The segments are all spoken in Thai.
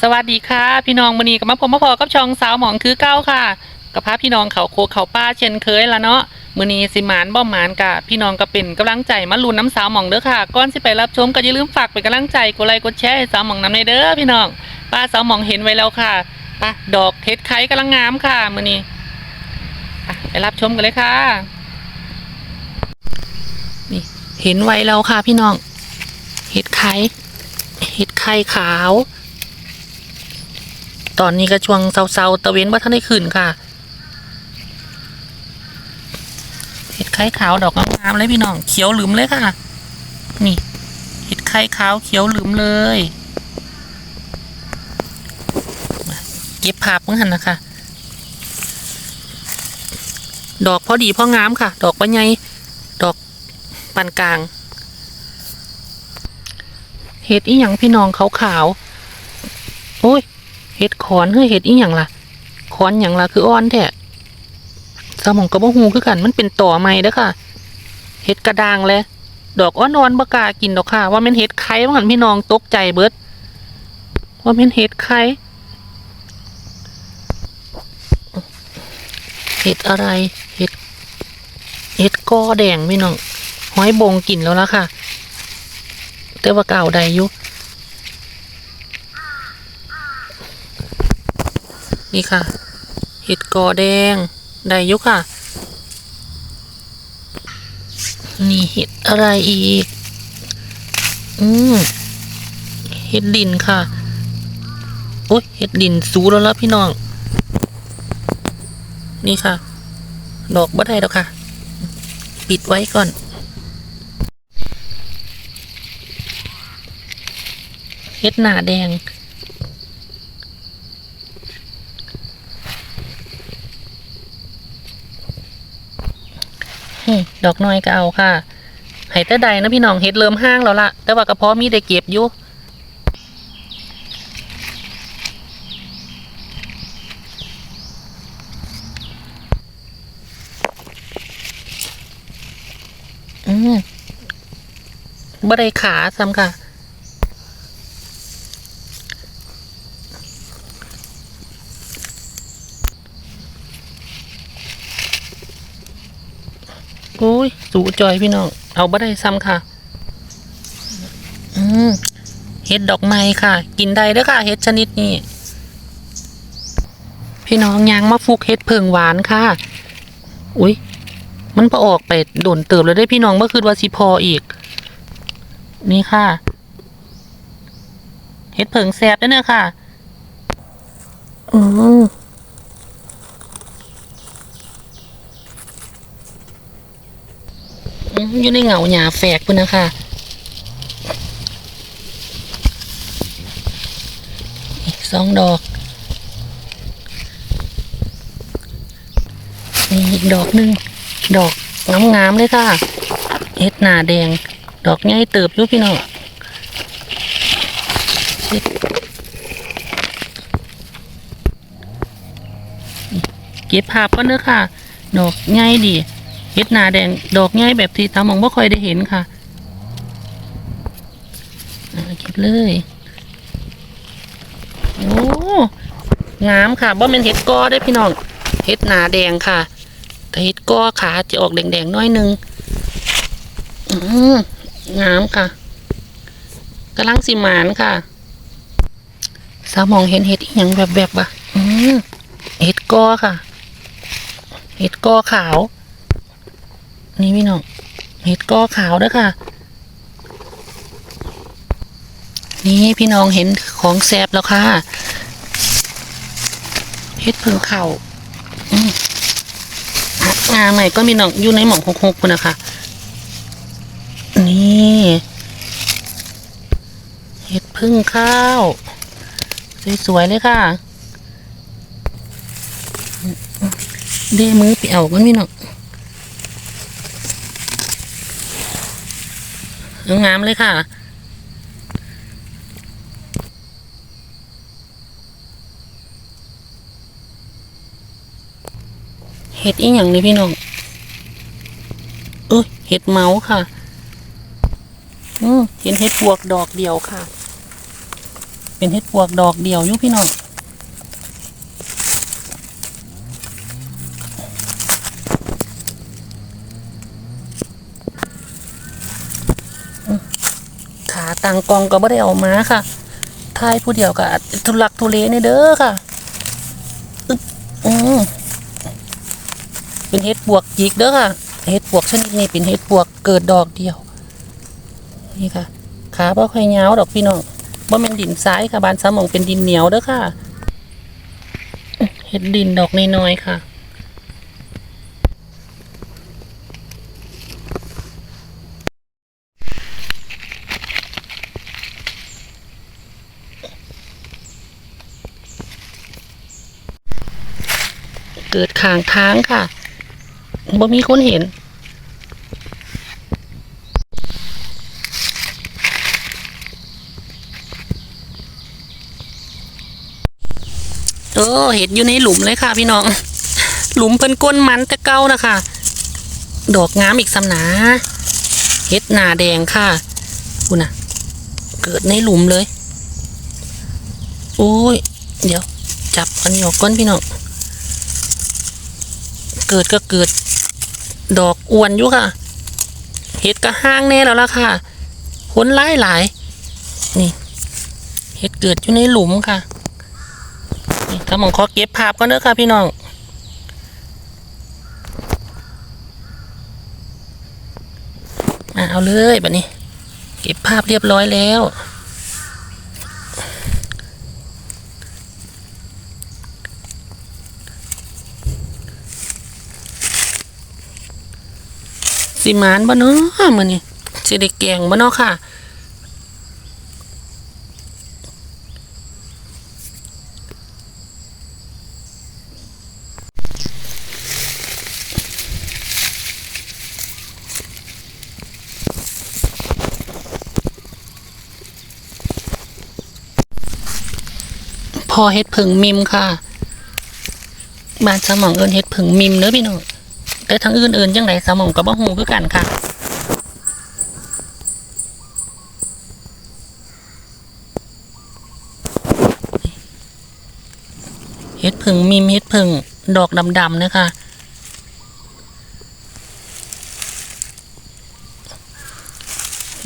สวัสดีค่ะ พี่น้องมื้อนี้ก็มาพบมาพอกับช่องสาวหมองคือเก้าค่ะกับพาพี่น้องเขาโคเขาป้าเช่นเคยละเนาะมือนีสิหมานบ่หมานกะพี่น้องก็เป็นกำลังใจมาลุ้นน้ำสาวหมองเด้อค่ะก่อนสิไปรับชมก็อย่าลืมฝากเป็นกำลังใจกดไลค์กดแชร์ให้สาวหมองนำในเด้อพี่น้องป้าสาวหมองเห็นไว้แล้วค่ะไปดอกเห็ดไข่กำลังงามค่ะมื้อนี้ไปไปรับชมกันเลยค่ะนี่เห็นไว้แล้วค่ะ พี่น้องเห็ดไข่เห็ดไข่ขาว ตอนนี้ก็ช่วงเซาๆตะเวนว่าท่านได้ขึ้นค่ะเห็ดไข่ขาวดอกงามๆเลยพี่น้องเขียวหลืมเลยค่ะ นี่เห็ดไข่ขาวเขียวหลืมเลยเก็บภาพเมื่อหันนะคะ ดอกพอดีพองามค่ะ ดอกปะไงดอกปานกลางเห็ดอีหยังพี่น้องขาวๆโอ้ย เห็ดขอนเฮ้ยเห็ดอีหยังล่ะขอนหยังล่ะคืออ่อนแท้สมองกระบอกหูคือกัน มันเป็นต่อไม้เด้อค่ะเห็ดกระดางเลยดอกอ่อนๆบกากินดอกค่ะ ว่ามันเห็ดไข่ว่าหันพี่น้องตกใจเบิดว่ามันเห็ดไข่เห็ดอะไร เห็ด เห็ดกอแดงพี่น้อง ห้อยบงกินแล้วล่ะค่ะ แต่ว่าเก่าใดอยู่ นี่ค่ะ เห็ดกอแดง ได้ยุค่ะ นี่เห็ดอะไรอีก อืมเห็ดดินค่ะ โอ้ยเห็ดดินสูแล้วล่ะพี่น้อง นี่ค่ะ ดอกบ่ได้ดอกค่ะ ปิดไว้ก่อนเห็ดหนาแดง ดอกน้อยก็เอาค่ะไห้แต่ใดนะพี่น้องเฮ็ดเริ่มห้างแล้วล่ะแต่ว่ากระเพาะมีได้เก็บอยู่อืมบ่ได้ขาซ้ำค่ะ โอ้ยสูจอยพี่น้อง เอาบ่ได้ซ้ำค่ะ อืมเห็ดดอกไม้ค่ะ กินได้เด้อค่ะ เห็ดชนิดนี้ พี่น้องยางมาฟุกเห็ดเพิงหวานค่ะ อุ้ยมันพอออกไปโดนเติบแล้วได้พี่น้องเมื่อคืนว่าสิพออีก นี่ค่ะ เห็ดเพิงแซบเด้อเนี่ยค่ะ อืมอืม อยู่ในเหงาหยาแฝกพุ่นนะคะอีกสองดอก นี่อีกดอกหนึ่งดอกงามๆเลยค่ะเฮ็ดหนาแดง ดอกใหญ่เติบอยู่พี่น้องเก็บภาพก็เนื้อะค่ะ ดอกใหญ่ดี เฮ็ดหนาแดงดอกง่ายแบบที่ตามองบ่ค่อยได้เห็นค่ะเก็บเลยโอ้งามค่ะบ่แม่นเห็ดกอได้พี่น้องเห็ดหนาแดงค่ะ แต่เห็ดกอขาจะออกแดงๆน้อยหนึงอืมงามค่ะกำลังสิหมานค่ะ สาวมองเห็นเห็ดอีหยังแบบๆบ่ะอืมเห็ดกอค่ะ เห็ดกอขาว นี่พี่น้องเห็ดกอขาวด้อค่ะ นี่พี่น้องเห็นของแซบแล้วค่ะเห็ดเพิ่งเข่าองาใหม่ก็มีน้องอยู่ในหม่องหกๆคนนะคะ นี่เห็ดพึ่งข้าว สวยๆเลยค่ะ เดมือไปเอากันพี่น้อง งามเลยค่ะ เห็ดอีหยังเลยพี่น้อง เอ้ยเห็ดเมาส์ค่ะอืมเห็นเห็ดปวกดอกเดียวค่ะ เป็นเห็ดปวกดอกเดียวอยู่พี่น้องอืมขา ตังกองก็ไม่ได้เอามาค่ะทายผู้เดียวก็อาจทุลักทุเลในเด้อค่ะอึ๊บอืมเป็นเห็ดปวกจิกเด้อค่ะ เห็ดปวกชนิดนี้เป็นเห็ดปวกเกิดดอกเดียว นี่ค่ะ ขาบ่ค่อยยาวดอกพี่น้องบ่แม่นดินทรายค่ะบานสามองเป็นดินเหนียวเด้อค่ะ เห็ดดินดอกน้อยๆค่ะ เกิดข้างทางค่ะบ่มีคนเห็นเออเห็ดอยู่ในหลุมเลยค่ะ พี่น้อง หลุมเป็นก้นมันแต่เก้านะคะ ดอกงามอีกสำนาเห็ดหนาแดงค่ะคุณน่ะ เกิดในหลุมเลย โอ้ย เดี๋ยว จับอันนี้ออกก้นพี่น้อง เกิดก็เกิด ดอกอวนอยู่ค่ะ เห็ดก็ห้างแน่แล้วล่ะค่ะผลหลายหลายนี่เห็ดเกิดอยู่ในหลุมค่ะถ้าหมองขอเก็บภาพก็เนอะค่ะพี่น้องอเอาเลยแบบนี้ เก็บภาพเรียบร้อยแล้ว สิมานบ่เนาะมื้อนี้สิได้แกงบ่เนาะค่ะ พอเฮ็ดผึ่งมิมค่ะ บ้านสมองเอินเฮ็ดผึ่งมิมเด้อพี่น้อง แต่ทั้งอื่นเอินจังไดสมองก็บ่ฮู้คือกันค่ะเฮ็ดผึ่งมิมเฮ็ดผึ่งดอกดำๆนะคะ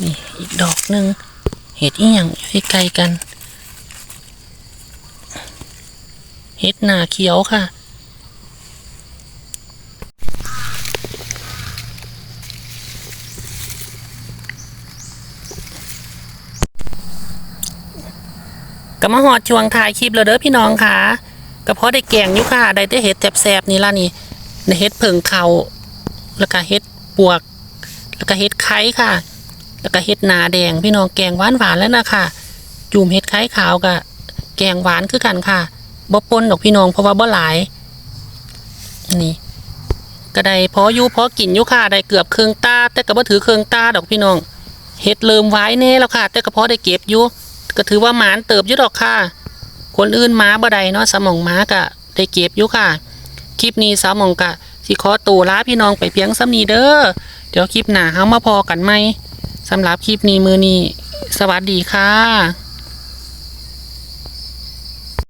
นี่อีกดอกหนึ่งเห็ดอีหยังอยู่ใกล้กัน เห็ดหนาเขียวค่ะ ก็มาหอดช่วงถ่ายคลิปแล้วเด้อพี่น้องค่ะก็เพราะได้แกงยูค่ะได้แต่เห็ดแสบๆนี่ล่ะนี่ได้เห็ดเผิงเขาแล้วก็เห็ดปวก แล้วก็เห็ดไข่ค่ะ แล้วก็เห็ดนาแดงพี่น้องแกงหวานหวานแล้วนะค่ะ จุ่มเห็ดไข่ขาวกับแกงหวานคือกันค่ะบ่ปนดอกพี่น้องเพราะว่าบ่หลาย นี่ก็ได้พออยู่พอกินอยู่ค่ะได้เกือบเครื่องตาแต่ก็บ่ถือเครื่องตาดอกพี่น้องเห็ดเริ่มไว้แน่แล้วค่ะ แต่ก็พอได้เก็บอยู่ ก็ถือว่าหมานเติบอยู่ดอกค่ะ คนอื่นม้าบ่ได้เนาะสมองม้ากะได้เก็บอยู่ค่ะ คลิปนี้สมองกะสิขอตัวลาพี่น้องไปเพียงซ้ำนี้เด้อเดี๋ยวคลิปหน้าเฮามาพอกันไหมสำหรับคลิปนี้มือนี้ สวัสดีค่ะ